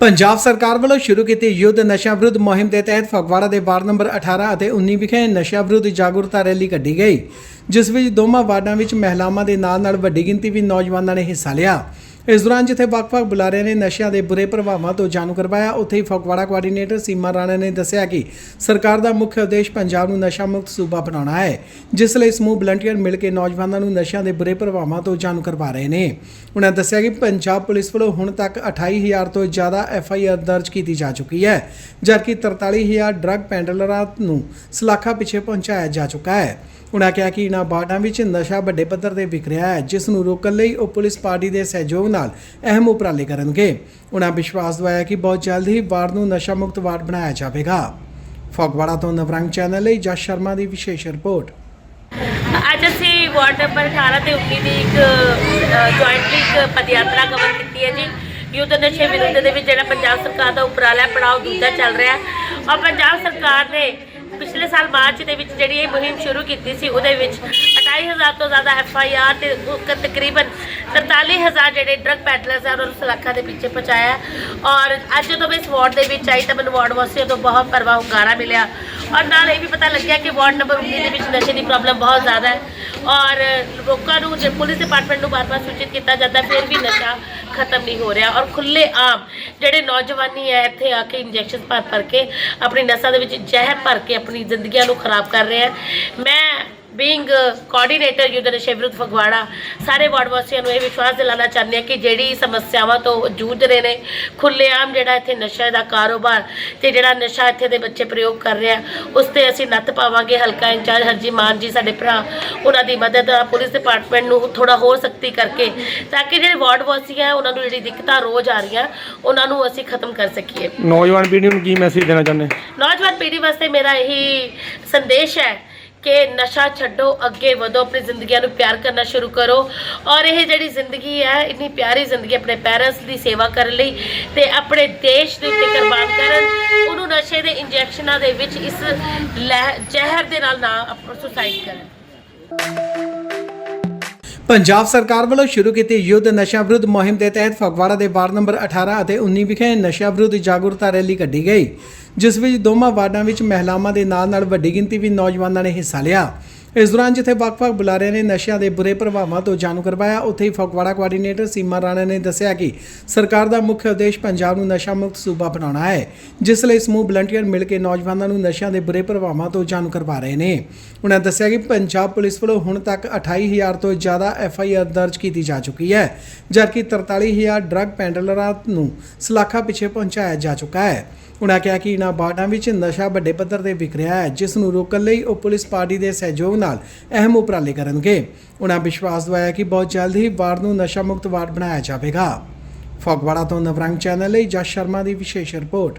ਪੰਜਾਬ ਸਰਕਾਰ ਵੱਲੋਂ ਸ਼ੁਰੂ ਕੀਤੀ ਯੁੱਧ ਨਸ਼ਾ ਵਿਰੁੱਧ ਮੁਹਿੰਮ ਦੇ ਤਹਿਤ ਫਗਵਾੜਾ ਦੇ ਵਾਰਡ ਨੰਬਰ 18 ਅਤੇ 19 ਵਿਖੇ ਨਸ਼ਾ ਵਿਰੁੱਧ ਜਾਗਰੂਕਤਾ ਰੈਲੀ ਕੱਢੀ ਗਈ, ਜਿਸ ਵਿੱਚ ਦੋਵਾਂ ਵਾਰਡਾਂ ਵਿੱਚ ਮਹਿਲਾਵਾਂ ਦੇ ਨਾਲ ਨਾਲ ਵੱਡੀ ਗਿਣਤੀ ਵਿੱਚ ਨੌਜਵਾਨਾਂ ਨੇ ਹਿੱਸਾ ਲਿਆ। ਇਸ ਦੌਰਾਨ ਜਿੱਥੇ ਵੱਖ-ਵੱਖ ਬੁਲਾਰਿਆਂ ਨੇ ਨਸ਼ਿਆਂ ਦੇ ਬੁਰੇ ਪ੍ਰਭਾਵਾਂ ਤੋਂ ਜਾਣੂ ਕਰਵਾਇਆ, ਉੱਥੇ ਹੀ ਫਗਵਾੜਾ ਕੋਆਰਡੀਨੇਟਰ ਸੀਮਾ ਰਾਣਾ ਨੇ ਦੱਸਿਆ ਕਿ ਸਰਕਾਰ ਦਾ ਮੁੱਖ ਉਦੇਸ਼ ਪੰਜਾਬ ਨੂੰ ਨਸ਼ਾ ਮੁਕਤ ਸੂਬਾ ਬਣਾਉਣਾ ਹੈ, ਜਿਸ ਲਈ ਸਮੂਹ ਵਲੰਟੀਅਰ ਮਿਲ ਕੇ ਨੌਜਵਾਨਾਂ ਨੂੰ ਨਸ਼ਿਆਂ ਦੇ ਬੁਰੇ ਪ੍ਰਭਾਵਾਂ ਤੋਂ ਜਾਣੂ ਕਰਵਾ ਰਹੇ ਨੇ। ਉਹਨਾਂ ਦੱਸਿਆ ਕਿ ਪੰਜਾਬ ਪੁਲਿਸ ਵੱਲੋਂ ਹੁਣ ਤੱਕ 28000 ਤੋਂ ਜ਼ਿਆਦਾ ਐਫ ਆਈ ਆਰ ਦਰਜ ਕੀਤੀ ਜਾ ਚੁੱਕੀ ਹੈ, ਜਦਕਿ 43000 ਡਰੱਗ ਪੈਂਡਲਰਾਂ ਨੂੰ ਸਲਾਖਾ ਪਿੱਛੇ ਪਹੁੰਚਾਇਆ ਜਾ ਚੁੱਕਾ ਹੈ। ਉਨ੍ਹਾਂ ਕਿਹਾ ਕਿ ਇਨ੍ਹਾਂ ਬਾਰਡਾਂ ਵਿੱਚ ਨਸ਼ਾ ਵੱਡੇ ਪੱਧਰ ਤੇ ਵਿਕ ਰਿਹਾ ਹੈ, ਜਿਸ ਨੂੰ ਰੋਕਣ ਲਈ ਉਹ ਪੁਲਿਸ ਪਾਰਟੀ ਦੇ ਸਹਿਯੋਗ ਨਾਲ ਅਹਿਮ ਉਪਰਾਲੇ ਕਰਨਗੇ। ਉਨ੍ਹਾਂ ਵਿਸ਼ਵਾਸ ਦਿਵਾਇਆ ਕਿ ਬਹੁਤ ਜਲਦ ਹੀ ਵਾਰਡ ਨੂੰ ਨਸ਼ਾ ਮੁਕਤ ਵਾਰਡ ਬਣਾਇਆ ਜਾਵੇਗਾ। ਫਗਵਾੜਾ ਤੋਂ ਨਵਰੰਗ ਚੈਨਲ ਲਈ ਜਸ ਸ਼ਰਮਾ ਦੀ ਵਿਸ਼ੇਸ਼ ਰਿਪੋਰਟ। ਅੱਜ ਅਸੀਂ ਵਾਰਡ ਨੰਬਰ 18 ਤੇ 19 ਦੀ ਇੱਕ ਜੁਆਇੰਟਲੀ ਪਦਯਾਤਰਾ ਕਵਰ ਕੀਤੀ ਹੈ ਜੀ। ਯੁੱਧ ਨਸ਼ੇ ਵਿਰੁੱਧ ਦੇ ਵਿੱਚ ਜਿਹੜਾ ਪੰਜਾਬ ਸਰਕਾਰ ਦਾ ਉਪਰਾਲਾ ਪੜਾਅ ਦੂਜਾ ਚੱਲ ਰਿਹਾ। ਹੈ ਔਰ ਪੰਜਾਬ ਸਰਕਾਰ ਨੇ ਪਿਛਲੇ ਸਾਲ ਮਾਰਚ ਦੇ ਵਿੱਚ ਜਿਹੜੀ ਇਹ ਮੁਹਿੰਮ ਸ਼ੁਰੂ ਕੀਤੀ ਸੀ, ਉਹਦੇ ਵਿੱਚ 28000 ਤੋਂ ਜ਼ਿਆਦਾ ਐਫ ਆਈ ਆਰ ਤੇ ਉਹ ਕ- ਤਕਰੀਬਨ 43000 ਜਿਹੜੇ ਡਰੱਗ ਪੈਡਲਰਸ ਹੈ ਉਹਨਾਂ ਨੂੰ ਸਲਾਖਾਂ ਦੇ ਪਿੱਛੇ ਪਹੁੰਚਾਇਆ। ਔਰ ਅੱਜ ਜਦੋਂ ਮੈਂ ਇਸ ਵਾਰਡ ਦੇ ਵਿੱਚ ਆਈ ਤਾਂ ਮੈਨੂੰ ਵਾਰਡ ਵਾਸੀਆਂ ਤੋਂ ਬਹੁਤ ਭਰਵਾ ਹੁੰਗਾਰਾ ਮਿਲਿਆ। ਔਰ ਨਾਲ ਇਹ ਵੀ ਪਤਾ ਲੱਗਿਆ ਕਿ ਵਾਰਡ ਨੰਬਰ 19 ਦੇ ਵਿੱਚ ਨਸ਼ੇ ਦੀ ਪ੍ਰੋਬਲਮ ਬਹੁਤ ਜ਼ਿਆਦਾ ਹੈ। ਔਰ ਲੋਕਾਂ ਨੂੰ ਜੇ ਪੁਲਿਸ ਡਿਪਾਰਟਮੈਂਟ ਨੂੰ ਬਾਰ-ਬਾਰ ਸੂਚਿਤ ਕੀਤਾ ਜਾਂਦਾ, ਫਿਰ ਵੀ ਨਸ਼ਾ ਖਤਮ ਨਹੀਂ ਹੋ ਰਿਹਾ। ਔਰ ਖੁੱਲੇ ਆਮ ਜਿਹੜੇ ਨੌਜਵਾਨੀ ਹੈ, ਇੱਥੇ ਆ ਕੇ ਇੰਜੈਕਸ਼ਨ ਭਰ ਭਰ ਕੇ ਆਪਣੀ ਨਸਾਂ ਦੇ ਵਿੱਚ ਜ਼ਹਿਰ ਭਰ ਕੇ ਆਪਣੀ ਜ਼ਿੰਦਗੀਆਂ ਨੂੰ ਖਰਾਬ ਕਰ ਰਹੇ ਹੈ। ਮੈਂ ਬੀਇੰਗ ਕੋਆਰਡੀਨੇਟਰ ਯੁੱਧ ਨਸ਼ੇ ਵਿਰੁੱਧ ਫਗਵਾੜਾ ਸਾਰੇ ਵਾਰਡ ਵਾਸੀਆਂ ਨੂੰ ਇਹ ਵਿਸ਼ਵਾਸ ਦਿਲਾਉਣਾ ਚਾਹੁੰਦੇ ਹਾਂ ਕਿ ਜਿਹੜੀ ਸਮੱਸਿਆਵਾਂ ਤੋਂ ਜੂਝ ਰਹੇ ਨੇ ਖੁੱਲ੍ਹੇਆਮ ਜਿਹੜਾ ਇੱਥੇ ਨਸ਼ਾ ਦਾ ਕਾਰੋਬਾਰ ਤੇ ਜਿਹੜਾ ਨਸ਼ਾ ਇੱਥੇ ਦੇ ਬੱਚੇ ਪ੍ਰਯੋਗ ਕਰ ਰਹੇ ਆ ਉਸ ਤੇ ਅਸੀਂ ਨੱਥ ਪਾਵਾਂਗੇ। ਹਲਕਾ ਇੰਚਾਰਜ ਹਰਜੀ ਮਾਨ ਜੀ ਸਾਡੇ ਭਰਾ ਉਹਨਾਂ ਦੀ ਮਦਦ ਪੁਲਿਸ ਡਿਪਾਰਟਮੈਂਟ ਨੂੰ ਥੋੜਾ ਹੋਰ ਸਖਤੀ ਕਰਕੇ ਤਾਂ ਕਿ ਜਿਹੜੇ ਵਾਰਡ ਵਾਸੀ ਹੈ ਉਹਨਾਂ ਨੂੰ ਜਿਹੜੀ ਦਿੱਕਤਾਂ ਰੋਜ਼ ਆ ਰਹੀਆਂ ਉਹਨਾਂ ਨੂੰ ਅਸੀਂ ਖਤਮ ਕਰ ਸਕੀਏ। ਨੌਜਵਾਨ ਪੀੜ੍ਹੀ ਨੂੰ ਕੀ ਮੈਸੇਜ ਦੇਣਾ ਚਾਹੁੰਦੇ? ਨੌਜਵਾਨ ਪੀੜ੍ਹੀ ਵਾਸਤੇ ਮੇਰਾ ਇਹੀ ਸੰਦੇਸ਼ ਹੈ ਕਿ ਨਸ਼ਾ ਛੱਡੋ, ਅੱਗੇ ਵਧੋ, ਆਪਣੀ ਜ਼ਿੰਦਗੀਆਂ ਨੂੰ ਪਿਆਰ ਕਰਨਾ ਸ਼ੁਰੂ ਕਰੋ। ਔਰ ਇਹ ਜਿਹੜੀ ਜ਼ਿੰਦਗੀ ਹੈ, ਇੰਨੀ ਪਿਆਰੀ ਜ਼ਿੰਦਗੀ ਆਪਣੇ ਪੈਰੈਂਟਸ ਦੀ ਸੇਵਾ ਕਰਨ ਲਈ ਤੇ ਆਪਣੇ ਦੇਸ਼ ਦੇ ਉੱਤੇ ਕੁਰਬਾਨ ਕਰਨ, ਉਹਨੂੰ ਨਸ਼ੇ ਦੇ ਇੰਜੈਕਸ਼ਨਾਂ ਦੇ ਵਿੱਚ ਇਸ ਲਹਿ- ਜ਼ਹਿਰ ਦੇ ਨਾਲ ਨਾ ਸੁਸਾਈਡ ਕਰਨ। ਪੰਜਾਬ ਸਰਕਾਰ ਵੱਲੋਂ ਸ਼ੁਰੂ ਕੀਤੀ ਯੁੱਧ ਨਸ਼ਾ ਵਿਰੁੱਧ ਮੁਹਿੰਮ ਦੇ ਤਹਿਤ ਫਗਵਾੜਾ ਦੇ ਵਾਰਡ ਨੰਬਰ 18 ਅਤੇ 19 ਵਿਖੇ ਨਸ਼ਾ ਵਿਰੁੱਧ ਜਾਗਰੂਕਤਾ ਰੈਲੀ ਕੱਢੀ ਗਈ, ਜਿਸ ਵਿੱਚ ਦੋਵਾਂ ਵਾਰਡਾਂ ਵਿੱਚ ਮਹਿਲਾਵਾਂ ਦੇ ਨਾਲ ਨਾਲ ਵੱਡੀ ਗਿਣਤੀ ਵਿੱਚ ਨੌਜਵਾਨਾਂ ਨੇ ਹਿੱਸਾ ਲਿਆ। ਇਸ ਦੌਰਾਨ ਜਿੱਥੇ ਵੱਖ-ਵੱਖ ਬੁਲਾਰਿਆਂ ਨੇ ਨਸ਼ਿਆਂ ਦੇ ਬੁਰੇ ਪ੍ਰਭਾਵਾਂ ਤੋਂ ਜਾਣੂ ਕਰਵਾਇਆ, ਉੱਥੇ ਹੀ ਫਗਵਾੜਾ ਕੋਆਰਡੀਨੇਟਰ ਸੀਮਾ ਰਾਣਾ ਨੇ ਦੱਸਿਆ ਕਿ ਸਰਕਾਰ ਦਾ ਮੁੱਖ ਉਦੇਸ਼ ਪੰਜਾਬ ਨੂੰ ਨਸ਼ਾ ਮੁਕਤ ਸੂਬਾ ਬਣਾਉਣਾ ਹੈ, ਜਿਸ ਲਈ ਸਮੂਹ ਵਲੰਟੀਅਰ ਮਿਲ ਕੇ ਨੌਜਵਾਨਾਂ ਨੂੰ ਨਸ਼ਿਆਂ ਦੇ ਬੁਰੇ ਪ੍ਰਭਾਵਾਂ ਤੋਂ ਜਾਣੂ ਕਰਵਾ ਰਹੇ ਨੇ। ਉਹਨਾਂ ਦੱਸਿਆ ਕਿ ਪੰਜਾਬ ਪੁਲਿਸ ਵੱਲੋਂ ਹੁਣ ਤੱਕ 28000 ਤੋਂ ਜ਼ਿਆਦਾ ਐਫ ਆਈ ਆਰ ਦਰਜ ਕੀਤੀ ਜਾ ਚੁੱਕੀ ਹੈ, ਜਦਕਿ 43000 ਡਰੱਗ ਪੈਂਡਲਰਾਂ ਨੂੰ ਸਲਾਖਾ ਪਿੱਛੇ ਪਹੁੰਚਾਇਆ ਜਾ ਚੁੱਕਾ ਹੈ। ਉਨ੍ਹਾਂ ਕਿਹਾ ਕਿ ਇਨ੍ਹਾਂ ਬਾਰਡਾਂ ਵਿੱਚ ਨਸ਼ਾ ਵੱਡੇ ਪੱਧਰ ਤੇ ਵਿਕ ਰਿਹਾ ਹੈ, ਜਿਸ ਨੂੰ ਰੋਕਣ ਲਈ ਉਹ ਪੁਲਿਸ ਪਾਰਟੀ ਦੇ ਸਹਿਯੋਗ ਨਾਲ ਅਹਿਮ ਉਪਰਾਲੇ ਕਰਨਗੇ। ਉਹਨਾਂ ਵਿਸ਼ਵਾਸ ਦਿਵਾਇਆ ਕਿ ਬਹੁਤ ਜਲਦ ਹੀ ਵਾਰਡ ਨੂੰ ਨਸ਼ਾ ਮੁਕਤ ਵਾਰਡ ਬਣਾਇਆ ਜਾਵੇਗਾ। ਫਗਵਾੜਾ ਤੋਂ ਨਵਰੰਗ ਚੈਨਲ ਲਈ ਜਸ ਸ਼ਰਮਾ ਦੀ ਵਿਸ਼ੇਸ਼ ਰਿਪੋਰਟ।